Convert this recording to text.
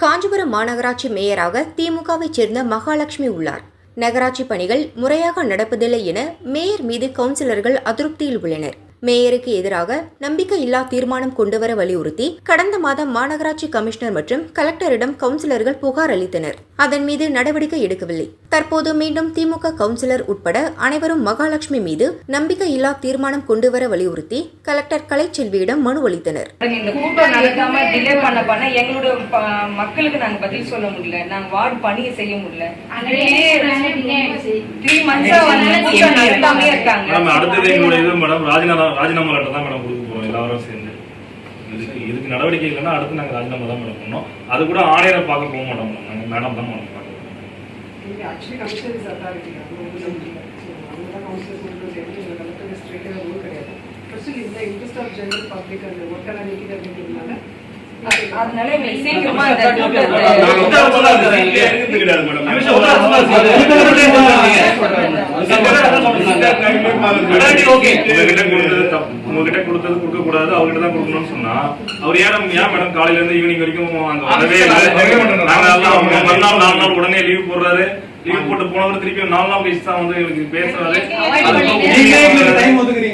காஞ்சிபுரம் மாநகராட்சி மேயராக திமுகவைச் சேர்ந்த மகாலட்சுமி உள்ளார். நகராட்சி பணிகள் முறையாக நடப்பதில்லை என மேயர் மீது கவுன்சிலர்கள் அதிருப்தியில் உள்ளனர். மேயருக்கு எதிராக நம்பிக்கையில்லா தீர்மானம் கொண்டுவர வலியுறுத்தி கடந்த மாதம் மாநகராட்சி கமிஷனர் மற்றும் கலெக்டரிடம் கவுன்சிலர்கள் புகார் அளித்தனர். அதன் மீது நடவடிக்கை எடுக்கவில்லை. தற்போது மீண்டும் திமுக கவுன்சிலர் உட்பட அனைவரும் மகாலட்சுமி மீது நம்பிக்கையில்லா தீர்மானம் கொண்டுவர வலியுறுத்தி கலெக்டர் கலைச்செல்வியிடம் மனு அளித்தனர். மக்களுக்கு நாங்க பதில் சொல்ல முடியல. நாங்க வார்டு பணியை செய்ய முடியல. த்ரீ மேடம் அடுத்தது எங்களுடைய இது மேடம் ராஜினாமா ராஜினாமா லெட்டர் தான் மேடம் கொடுக்க எல்லாரும் சேர்ந்து. இதுக்கு நடவடிக்கை இல்லைன்னா அடுத்து நாங்கள் ராஜினாமா தான் மேடம் பண்ணோம். அது கூட ஆணையரை பார்க்க போக மாட்டோம் நாங்கள் மேடம் தான் மேடம் அதனால எங்களுக்கு சீக்கிரமா. உங்ககிட்ட கொடுத்தது தப்பு. உங்ககிட்ட கொடுத்தது கொடுக்க கூடாது அவர்கிட்ட தான் கொடுக்கணும்னு சொன்னா அவர் ஏன் ஏன் மேடம் காலையில இருந்து ஈவினிங் வரைக்கும் அங்க வரவே இல்லை மறுநாள் நாலு நாள் உடனே லீவ் போடுறாரு லீவ் போட்டு போனவர் திருப்பி நாலு நாள் கழிச்சு தான் வந்து எங்களுக்கு பேசுறாரு